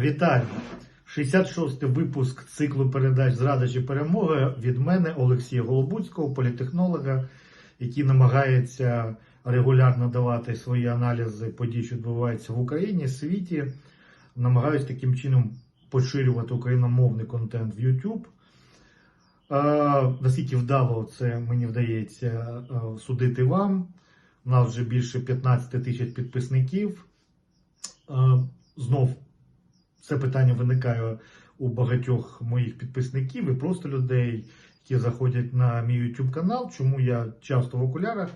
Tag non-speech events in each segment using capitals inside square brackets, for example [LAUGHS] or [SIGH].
Вітаю! 66-й випуск циклу передач Зрада чи перемога від мене Олексія Голобуцького, політехнолога, який намагається регулярно давати свої аналізи подій, що відбуваються в Україні, світі. Намагаюсь таким чином поширювати україномовний контент в YouTube. Е, наскільки вдало це мені вдається е, судити вам. У нас вже більше 15 тисяч підписників. Е, знов це питання виникає у багатьох моїх підписників і просто людей, які заходять на мій YouTube канал. Чому я часто в окулярах?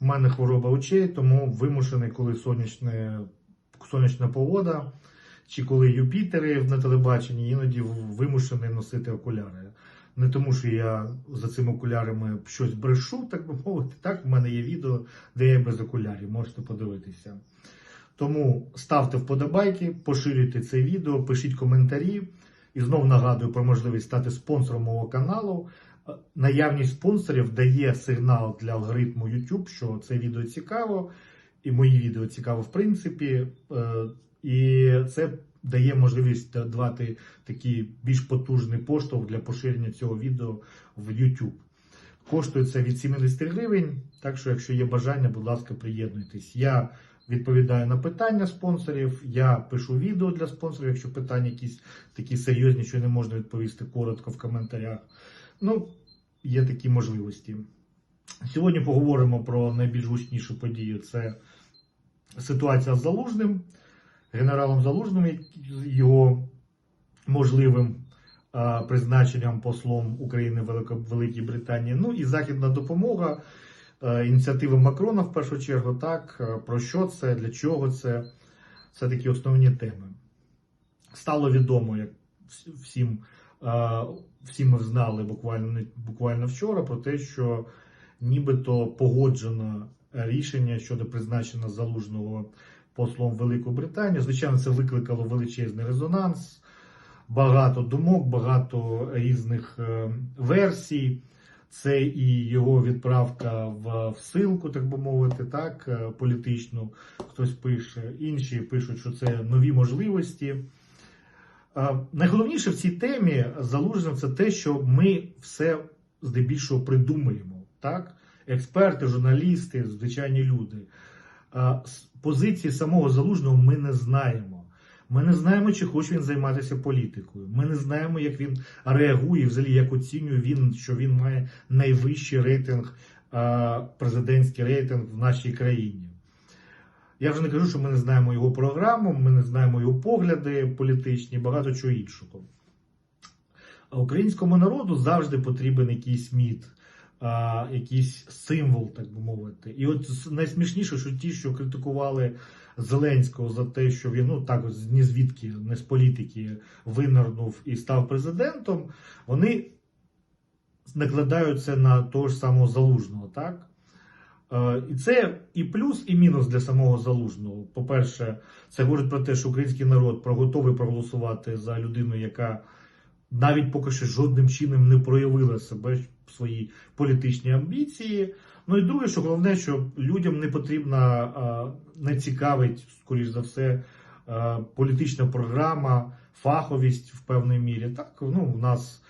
У мене хвороба очей, тому вимушений, коли сонячне, сонячна погода, чи коли Юпітери на телебаченні, іноді вимушений носити окуляри. Не тому, що я за цими окулярами щось брешу, так би мовити. Так, в мене є відео, де я без окулярів, можете подивитися. Тому ставте вподобайки, поширюйте це відео, пишіть коментарі. І знову нагадую про можливість стати спонсором мого каналу. Наявність спонсорів дає сигнал для алгоритму YouTube, що це відео цікаво, і мої відео цікаво в принципі. Е, І це дає можливість давати такий більш потужний поштовх для поширення цього відео в YouTube. Коштує це від 70 гривень, так що, якщо є бажання, будь ласка, приєднуйтесь. Я відповідаю на питання спонсорів, я пишу відео для спонсорів, якщо питання якісь такі серйозні, що не можна відповісти коротко в коментарях. Ну, є такі можливості. Сьогодні поговоримо про найбільш гучнішу подію. Це ситуація з Залужним, генералом Залужним, його можливим призначенням послом України в Великій Британії. Ну і західна допомога, ініціативи Макрона в першу чергу. Так, е, про що це, для чого це? Це такі основні теми. Стало відомо, як вс- всім, е, всі ми знали буквально, буквально вчора про те, що нібито погоджено рішення щодо призначення залужного послом в Велику Британію. Звичайно, це викликало величезний резонанс, багато думок, багато різних е, версій. Це і його відправка в всилку, так би мовити, так, е, політичну. Хтось пише, інші пишуть, що це нові можливості. Е, Найголовніше в цій темі залужним це те, що ми все здебільшого придумуємо. Так? Експерти, журналісти, звичайні люди. Е, Позиції самого залужного ми не знаємо. Ми не знаємо, чи хоче він займатися політикою. Ми не знаємо, як він реагує, взагалі, як оцінює він, що він має найвищий рейтинг, президентський рейтинг в нашій країні. Я вже не кажу, що ми не знаємо його програму, ми не знаємо його погляди політичні, багато чого іншого. А українському народу завжди потрібен якийсь міт, а, якийсь символ, так би мовити. І от найсмішніше, що ті, що критикували Зеленського за те, що він ну так ні звідки, не з політики винирнув і став президентом, вони накладають це на того ж самого залужного, так? Е, І це і плюс, і мінус для самого залужного. По-перше, це говорить про те, що український народ готовий проголосувати за людину, яка навіть поки що жодним чином не проявила себе в своїй політичній амбіції. Ну і друге, що головне, що людям не потрібна, не цікавить, скоріш за все, політична програма, фаховість в певній мірі. Так, ну, у нас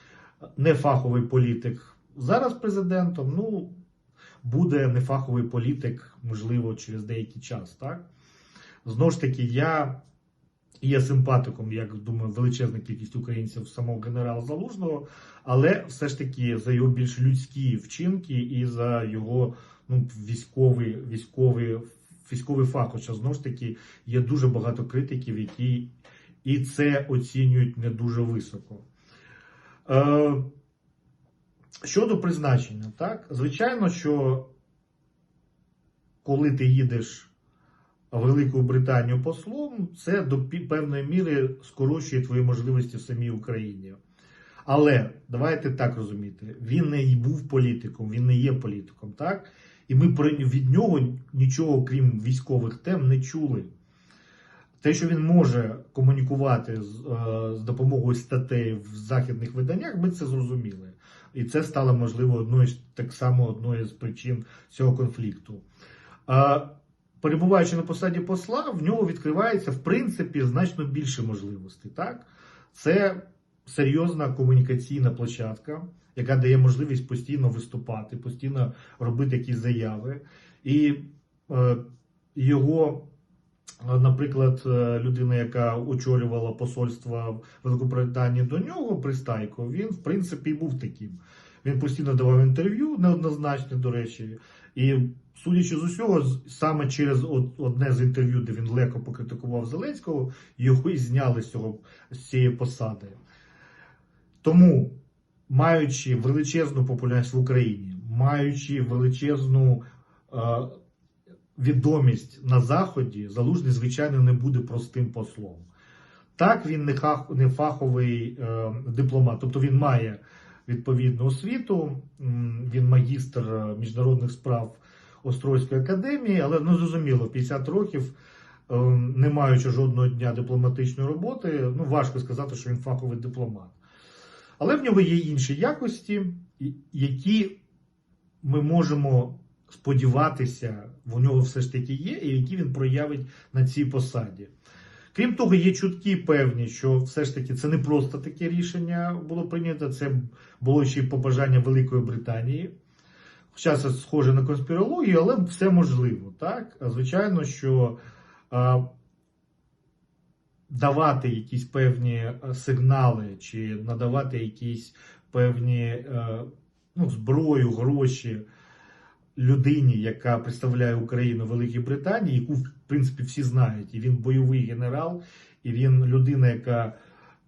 не фаховий політик зараз президентом, ну, буде нефаховий політик, можливо, через деякий час. Так? Знову ж таки, я є симпатиком, як думаю, величезна кількість українців самого генерала Залужного, але все ж таки за його більш людські вчинки і за його ну, військовий, військовий, військовий фах. Хоча знову ж таки є дуже багато критиків, які і це оцінюють не дуже високо. Е, щодо призначення, так, звичайно, що коли ти їдеш Велику Британію послом, це до певної міри скорочує твої можливості в самій Україні. Але давайте так розуміти: він не був політиком, він не є політиком, так? І ми від нього нічого, крім військових тем, не чули. Те, що він може комунікувати з, е, з допомогою статей в західних виданнях, ми це зрозуміли. І це стало, можливо, одною так само одною з причин цього конфлікту. Перебуваючи на посаді посла, в нього відкривається в принципі значно більше можливостей. Так? Це серйозна комунікаційна площадка, яка дає можливість постійно виступати, постійно робити якісь заяви. І е, його, е, наприклад, е, людина, яка очолювала посольство Великобританії до нього, Пристайко, він в принципі був таким. Він постійно давав інтерв'ю, неоднозначне, до речі. І судячи з усього, саме через одне з інтерв'ю, де він легко покритикував Зеленського, його і зняли з, цього, з цієї посади. Тому, маючи величезну популярність в Україні, маючи величезну е, відомість на Заході, Залужний, звичайно, не буде простим послом. Так, він не, фаховий е, дипломат, тобто він має відповідну освіту, він магістр е, міжнародних справ Острозької академії, але ну, зрозуміло, 50 років, е, не маючи жодного дня дипломатичної роботи, ну важко сказати, що він фаховий дипломат. Але в нього є інші якості, які ми можемо сподіватися, в нього все ж таки є, і які він проявить на цій посаді. Крім того, є чутки певні, що все ж таки це не просто таке рішення було прийнято, це було ще й побажання Великої Британії. Хоча це схоже на конспірологію, але все можливо. Так? Звичайно, що а, давати якісь певні е, сигнали чи надавати якісь певні е, ну, зброю, гроші людині, яка представляє Україну в Великій Британії, яку в принципі всі знають, і він бойовий генерал, і він людина, яка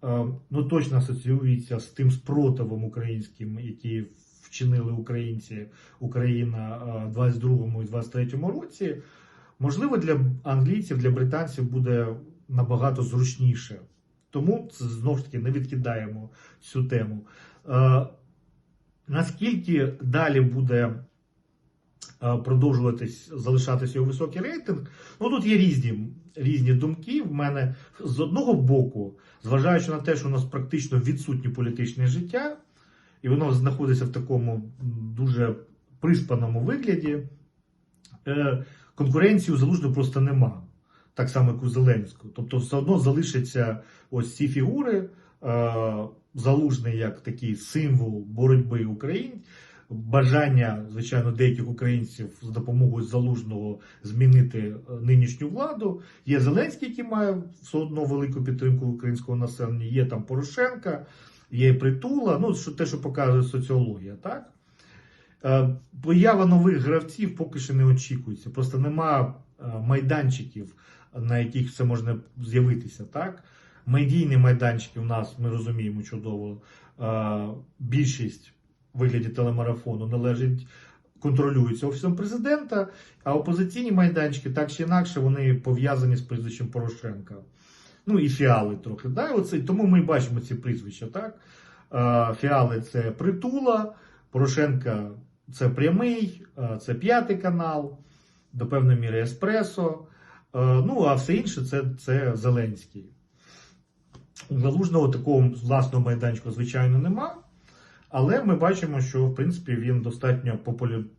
е, ну точно асоціюється з тим спротивом українським, який вчинили українці Україна е, в 22-му і 23-му році. Можливо, для англійців, для британців буде набагато зручніше. Тому знову ж таки не відкидаємо цю тему. Е, наскільки далі буде е, продовжуватись залишатися його високий рейтинг? Ну тут є різні, різні думки. В мене з одного боку, зважаючи на те, що у нас практично відсутнє політичне життя, і воно знаходиться в такому дуже приспаному вигляді, е, конкуренції у залужного просто нема. Так само, як у Зеленського. Тобто, все одно залишаться ось ці фігури. Е, Залужний як такий символ боротьби України, бажання, звичайно, деяких українців з допомогою залужного змінити е, нинішню владу. Є Зеленський, який має все одно велику підтримку українського населення. Є там Порошенка, є Притула. Ну що те, що показує соціологія, так. Е, Поява нових гравців поки що не очікується. Просто нема е, майданчиків, на яких це можна з'явитися. Так? Медійні майданчики в нас, ми розуміємо чудово, е, більшість вигляді телемарафону належить, контролюються офісом президента, а опозиційні майданчики так чи інакше вони пов'язані з прізвищем Порошенка. Ну і фіали трохи. Да? Оце, тому ми бачимо ці прізвища. Так? Фіали це притула, Порошенка це прямий, це п'ятий канал, до певної міри Еспресо. Ну, а все інше це, це Зеленський. У Залужного такого власного майданчика, звичайно, нема. Але ми бачимо, що в принципі він достатньо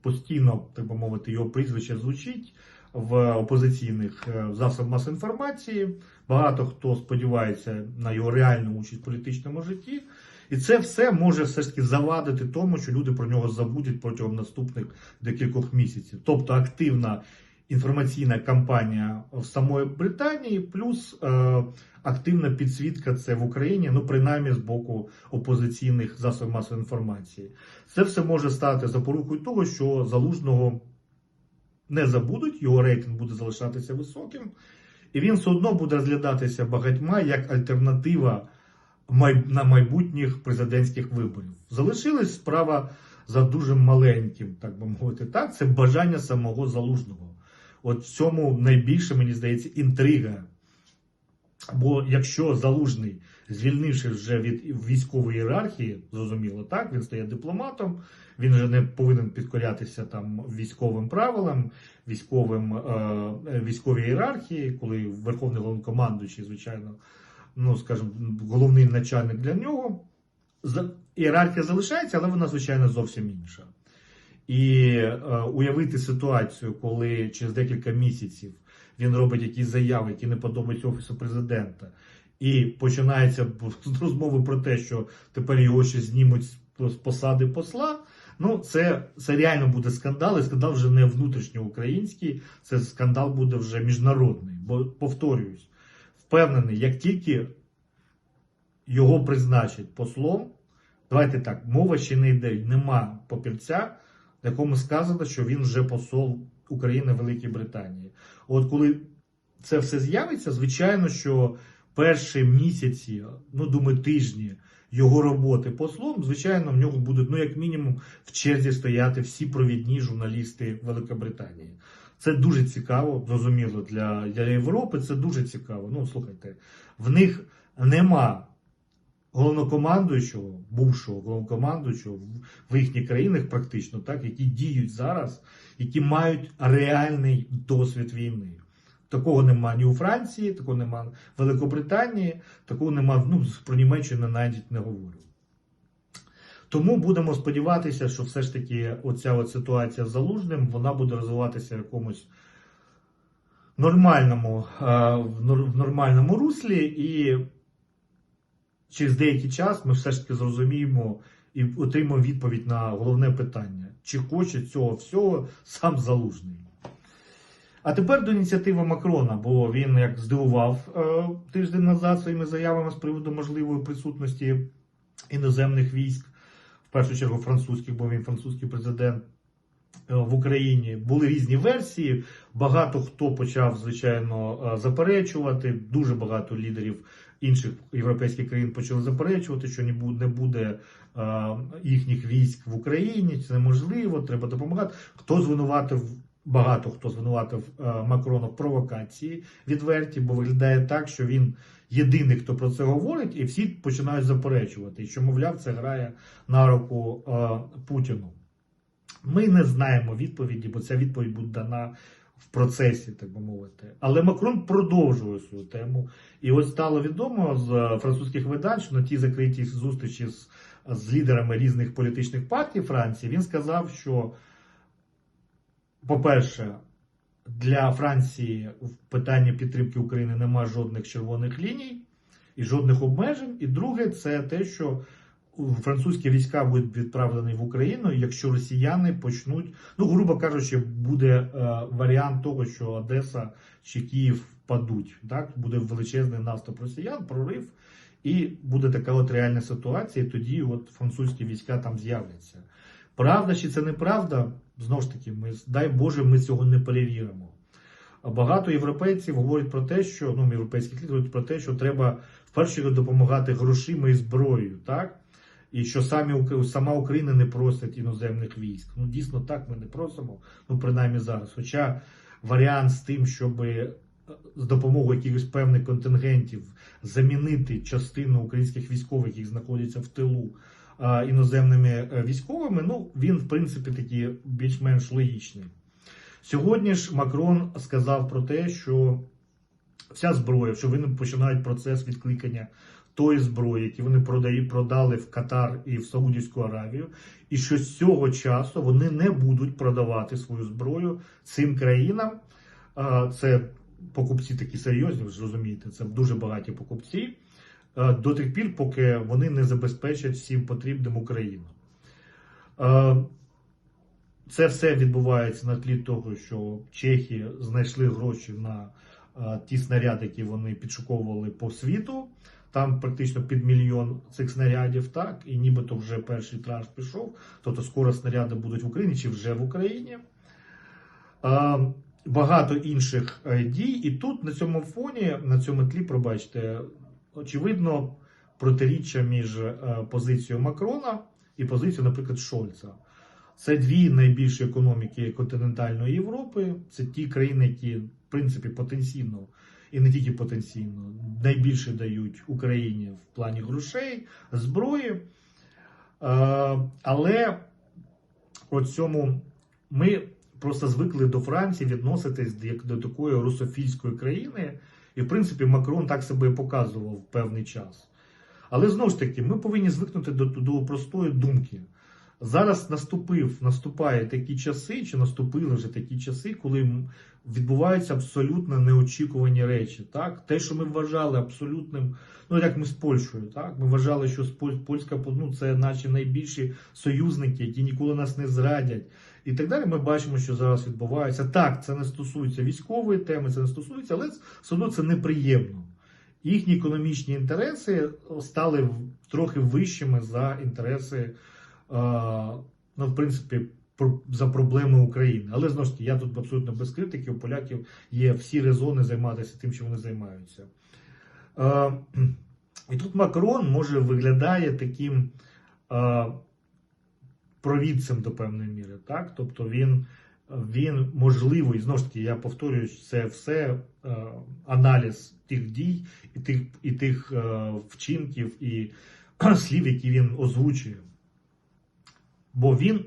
постійно, так би мовити, його прізвище звучить в опозиційних е, засобах масової інформації. Багато хто сподівається на його реальну участь в політичному житті. І це все може все ж таки завадити тому, що люди про нього забудуть протягом наступних декількох місяців. Тобто активна інформаційна кампанія в самої Британії, плюс е, активна підсвітка це в Україні, ну принаймні з боку опозиційних засобів масової інформації. Це все може стати запорукою того, що залужного не забудуть, його рейтинг буде залишатися високим, і він все одно буде розглядатися багатьма як альтернатива на майбутніх президентських виборів. Залишилась справа за дуже маленьким, так би мовити, так, це бажання самого залужного. От цьому найбільше, мені здається, інтрига. Бо якщо залужний, звільнивши вже від військової ієрархії, зрозуміло, так, він стає дипломатом, він вже не повинен підкорятися там військовим правилам, військовим, е, військовій ієрархії, коли верховний головнокомандуючий, звичайно, ну скажімо, головний начальник для нього. Ієрархія залишається, але вона, звичайно, зовсім інша. І е, уявити ситуацію, коли через декілька місяців він робить якісь заяви, які не подобаються офісу президента, і починається [LAUGHS] розмови про те, що тепер його ще знімуть з посади посла. Ну, це, це реально буде скандал, і скандал вже не внутрішньоукраїнський, це скандал буде вже міжнародний. Бо повторююсь, впевнений, як тільки його призначать послом, давайте так, мова ще не йде, нема на якому сказано, що він вже посол України Великій Британії. От коли це все з'явиться, звичайно, що перші місяці, ну думаю, тижні його роботи послом, звичайно, в нього будуть, ну, як мінімум, в черзі стояти всі провідні журналісти Великобританії. Це дуже цікаво, зрозуміло, для, для Європи це дуже цікаво. Ну, слухайте, в них нема головнокомандуючого, бувшого головнокомандуючого в- їхніх країнах, практично, так, які діють зараз, які мають реальний досвід війни. Такого нема ні у Франції, такого нема в Великобританії, такого нема, ну, про Німеччину навіть не говорю. Тому будемо сподіватися, що все ж таки оця от ситуація з залужним вона буде розвиватися в якомусь нормальному, е, в нормальному руслі, і через деякий час ми все ж таки зрозуміємо і отримаємо відповідь на головне питання: чи хоче цього всього сам залужний. А тепер до ініціативи Макрона, бо він як здивував е, тиждень назад своїми заявами з приводу можливої присутності іноземних військ, в першу чергу французьких, бо він французький президент е, в Україні. Були різні версії. Багато хто почав, звичайно, е, заперечувати. Дуже багато лідерів інших європейських країн почали заперечувати, що не буде, їхніх військ в Україні. Це неможливо, треба допомагати. Хто звинуватив багато хто звинуватив е, Макрона в провокації відверті, бо виглядає так, що він єдиний, хто про це говорить, і всі починають заперечувати. Що, мовляв, це грає на руку е, Путіну. Ми не знаємо відповіді, бо ця відповідь буде дана в процесі, так би мовити. Але Макрон продовжує свою тему. І ось стало відомо з французьких видань, що на тій закритій зустрічі з, з лідерами різних політичних партій Франції він сказав, що по-перше, для Франції в питанні підтримки України немає жодних червоних ліній і жодних обмежень. І друге, це те, що французькі війська будуть відправлені в Україну, якщо росіяни почнуть, ну грубо кажучи, буде е, варіант того, що Одеса чи Київ впадуть. Так буде величезний наступ росіян, прорив, і буде така от реальна ситуація. І тоді от французькі війська там з'являться. Правда чи це неправда? Знову ж таки, ми дай Боже, ми цього не перевіримо. Багато європейців говорять про те, що ну європейські говорять про те, що треба в першу чергу допомагати грошима і зброєю, так? І що самі сама Україна не просить іноземних військ. Ну дійсно так ми не просимо, ну принаймні зараз. Хоча варіант з тим, щоб з допомогою якихось певних контингентів замінити частину українських військових, які знаходяться в тилу іноземними е, військовими, ну він в принципі такий більш-менш логічний. Сьогодні ж Макрон сказав про те, що вся зброя, що вони починають процес відкликання тої зброї, які вони продали в Катар і в Саудівську Аравію, і що з цього часу вони не будуть продавати свою зброю цим країнам. Це покупці такі серйозні, ви ж розумієте, це дуже багаті покупці. До тих пір, поки вони не забезпечать всім потрібним Україну. Це все відбувається на тлі того, що чехи знайшли гроші на ті снаряди, які вони підшуковували по світу. Там практично під мільйон цих снарядів, так, і нібито вже перший транш пішов. Тобто скоро снаряди будуть в Україні чи вже в Україні. Багато інших е, дій, і тут на цьому фоні, на цьому тлі, пробачте, очевидно, протиріччя між е, позицією Макрона і позицією, наприклад, Шольца. Це дві найбільші економіки континентальної Європи. Це ті країни, які, в принципі, потенційно і не тільки потенційно, найбільше дають Україні в плані грошей, зброї. Е, Але у цьому ми просто звикли до Франції відноситись як до такої русофільської країни. І, в принципі, Макрон так себе показував певний час. Але знову ж таки, ми повинні звикнути до, до простої думки, Зараз наступив, наступає такі часи, чи наступили вже такі часи, коли відбуваються абсолютно неочікувані речі. Так? Те, що ми вважали абсолютним, ну як ми з Польщею, так? ми вважали, що польська ну, це наші найбільші союзники, які ніколи нас не зрадять. І так далі ми бачимо, що зараз відбувається. Так, це не стосується військової теми, це не стосується, але все одно це неприємно. Їхні економічні інтереси стали трохи вищими за інтереси, ну, в принципі, за проблеми України. Але знову ж таки, я тут абсолютно без критики. У поляків є всі резони займатися тим, що вони займаються. І тут Макрон може виглядає таким провідцем до певної міри. Так? Тобто він, він можливо, і знову ж таки, я повторюю, це все аналіз тих дій і тих, і тих вчинків і [CLEARS THROAT] слів, які він озвучує. Бо він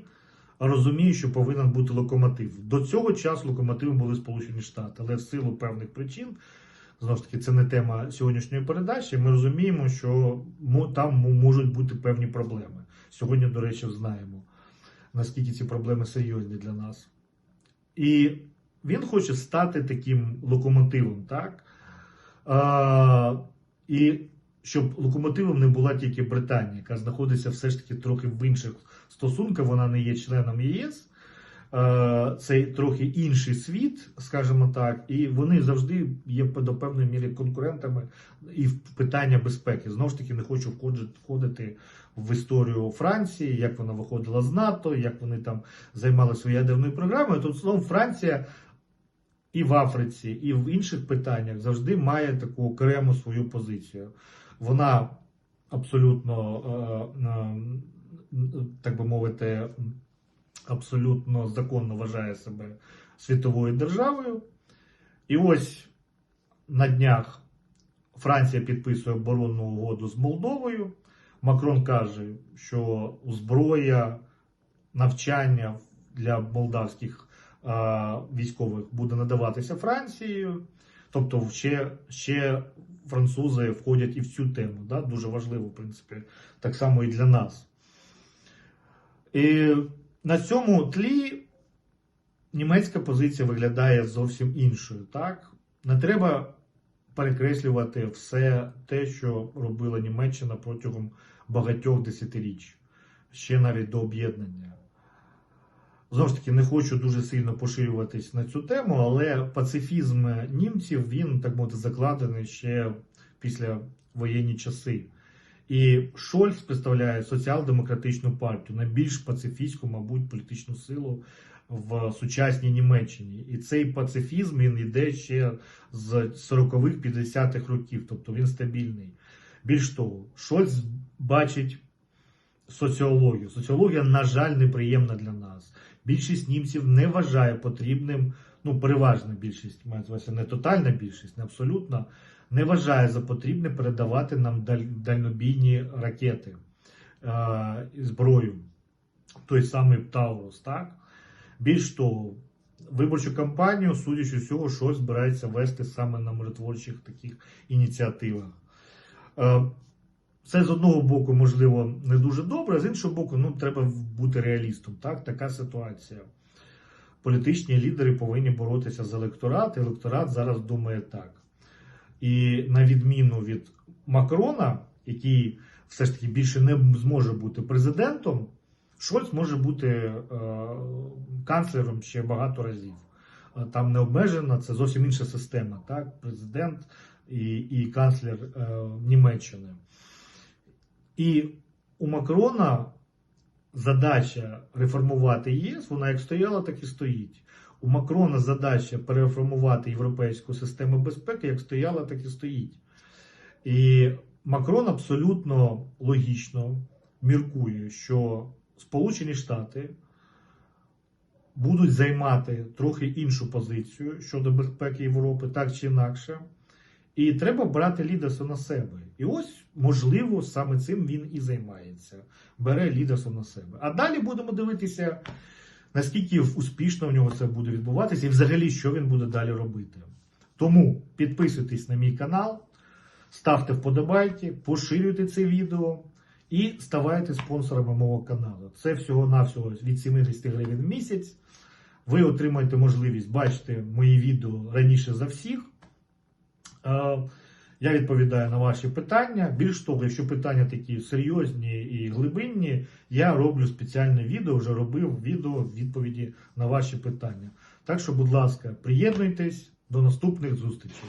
розуміє, що повинен бути локомотив. До цього часу локомотивом були Сполучені Штати, але в силу певних причин, знову ж таки, це не тема сьогоднішньої передачі. Ми розуміємо, що там можуть бути певні проблеми. Сьогодні, до речі, знаємо, наскільки ці проблеми серйозні для нас. І він хоче стати таким локомотивом, так? А, і щоб локомотивом не була тільки Британія, яка знаходиться все ж таки трохи в інших стосунках, вона не є членом ЄС. Е, Це трохи інший світ, скажімо так, і вони завжди є до певної міри конкурентами і в питання безпеки. Знову ж таки, не хочу входити- в історію Франції, як вона виходила з НАТО, як вони там займали своєю ядерною програмою. Тут словом Франція і в Африці, і в інших питаннях завжди має таку окрему свою позицію. Вона абсолютно, е, е, так би мовити, абсолютно законно вважає себе світовою державою. І ось на днях Франція підписує оборонну угоду з Молдовою. Макрон каже, що зброя, навчання для молдавських а, військових буде надаватися Францією. Тобто, ще, ще французи входять і в цю тему. Да? Дуже важливо, в принципі, так само і для нас. І на цьому тлі німецька позиція виглядає зовсім іншою. Так? Не треба перекреслювати все те, що робила Німеччина протягом багатьох десятиріч, ще навіть до об'єднання. Знову ж таки, не хочу дуже сильно поширюватись на цю тему, але пацифізм німців він так мовити закладений ще після воєнні часи. І Шольц представляє соціал-демократичну партію, найбільш пацифістську, мабуть, політичну силу в сучасній Німеччині. І цей пацифізм він йде ще з 40-х, 50-х років, тобто він стабільний. Більш того, Шольц бачить соціологію. Соціологія, на жаль, неприємна для нас. Більшість німців не вважає потрібним, ну, переважна більшість, на не тотальна більшість, не абсолютна, не вважає за потрібне передавати нам даль- дальнобійні ракети е, зброю. Той самий Таурус, так? Більш того, виборчу кампанію, судячи з цього, щось збирається вести саме на миротворчих таких ініціативах. Е, Це з одного боку, можливо, не дуже добре, а з іншого боку, ну, треба бути реалістом. Так? Така ситуація. Політичні лідери повинні боротися за електорат. і Електорат зараз думає так. І на відміну від Макрона, який все ж таки більше не зможе бути президентом, Шольц може бути е, канцлером ще багато разів. Е, Там не обмежена, це зовсім інша система. Так? Президент і, і канцлер е, Німеччини. І у Макрона задача реформувати ЄС, вона як стояла, так і стоїть. У Макрона задача перереформувати європейську систему безпеки, як стояла, так і стоїть. І Макрон абсолютно логічно міркує, що Сполучені Штати будуть займати трохи іншу позицію щодо безпеки Європи, так чи інакше. І треба брати лідерство на себе. І ось, можливо, саме цим він і займається. Бере лідерство на себе. А далі будемо дивитися, наскільки успішно в нього це буде відбуватися, і взагалі, що він буде далі робити. Тому підписуйтесь на мій канал, ставте вподобайки, поширюйте це відео і ставайте спонсорами мого каналу. Це всього-навсього від 70 гривень в місяць. Ви отримаєте можливість бачити мої відео раніше за всіх. Я відповідаю на ваші питання. Більш того, якщо питання такі серйозні і глибинні, я роблю спеціальне відео, вже робив відео відповіді на ваші питання. Так що, будь ласка, приєднуйтесь до наступних зустрічей.